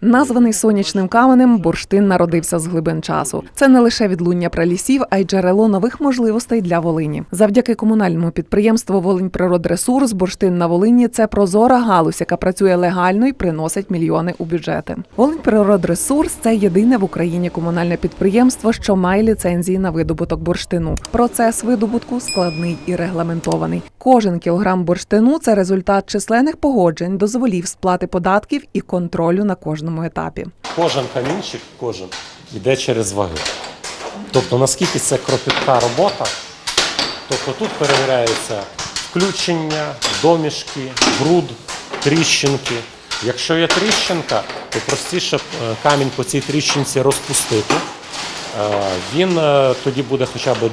Названий сонячним каменем, бурштин народився з глибин часу. Це не лише відлуння пралісів, а й джерело нових можливостей для Волині. Завдяки комунальному підприємству Волинь Природресурс бурштин на Волині це прозора галузь, яка працює легально і приносить мільйони у бюджети. Волинь Природресурс це єдине в Україні комунальне підприємство, що має ліцензії на видобуток бурштину. Процес видобутку складний і регламентований. Кожен кілограм бурштину це результат численних погоджень, дозволів сплати податків і контролю на кожному етапі. Кожен камінчик, кожен йде через ваги. Тобто наскільки це кропітка робота, тобто тут перевіряється включення, домішки, бруд, тріщинки. Якщо є тріщинка, то простіше е, камінь по цій тріщинці розпустити. Е, Він е, тоді буде хоча б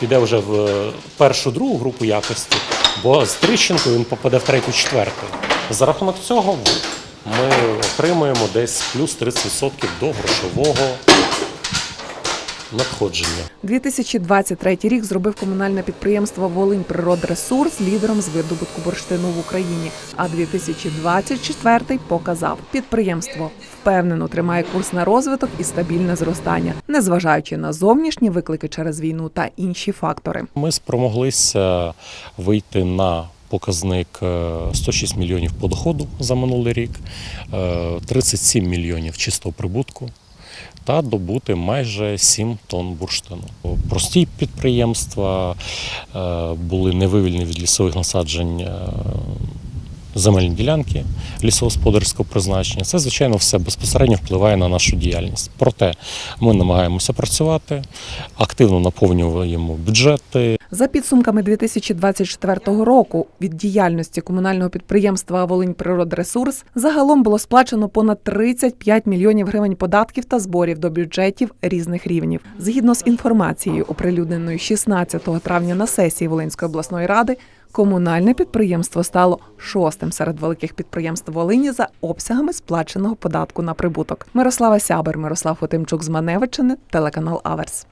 піде вже в першу другу групу якості, бо з тріщинкою він попаде в третю, четверту. За рахунок цього ми отримуємо десь плюс 30% до грошового надходження. 2023 рік зробив комунальне підприємство Волинь Природресурс лідером з видобутку бурштину в Україні. А 2024 показав підприємство впевнено тримає курс на розвиток і стабільне зростання, незважаючи на зовнішні виклики через війну та інші фактори. Ми спромоглися вийти на показник е, 106 мільйонів по доходу за минулий рік, е, 37 мільйонів чистого прибутку. Та добути майже 7 тонн бурштину. Прості підприємства е, були невивільні від лісових насаджень е, земельні ділянки лісогосподарського призначення. Це, звичайно, все безпосередньо впливає на нашу діяльність. Проте ми намагаємося працювати, активно наповнюємо бюджети, За підсумками 2024 року від діяльності комунального підприємства Волинь Природресурс загалом було сплачено понад 35 мільйонів гривень податків та зборів до бюджетів різних рівнів. Згідно з інформацією, оприлюдненою 16 травня на сесії Волинської обласної ради, комунальне підприємство стало шостим серед великих підприємств Волині за обсягами сплаченого податку на прибуток. Мирослава Сябер, Мирослав Хотимчук з Маневичини, телеканал Аверс.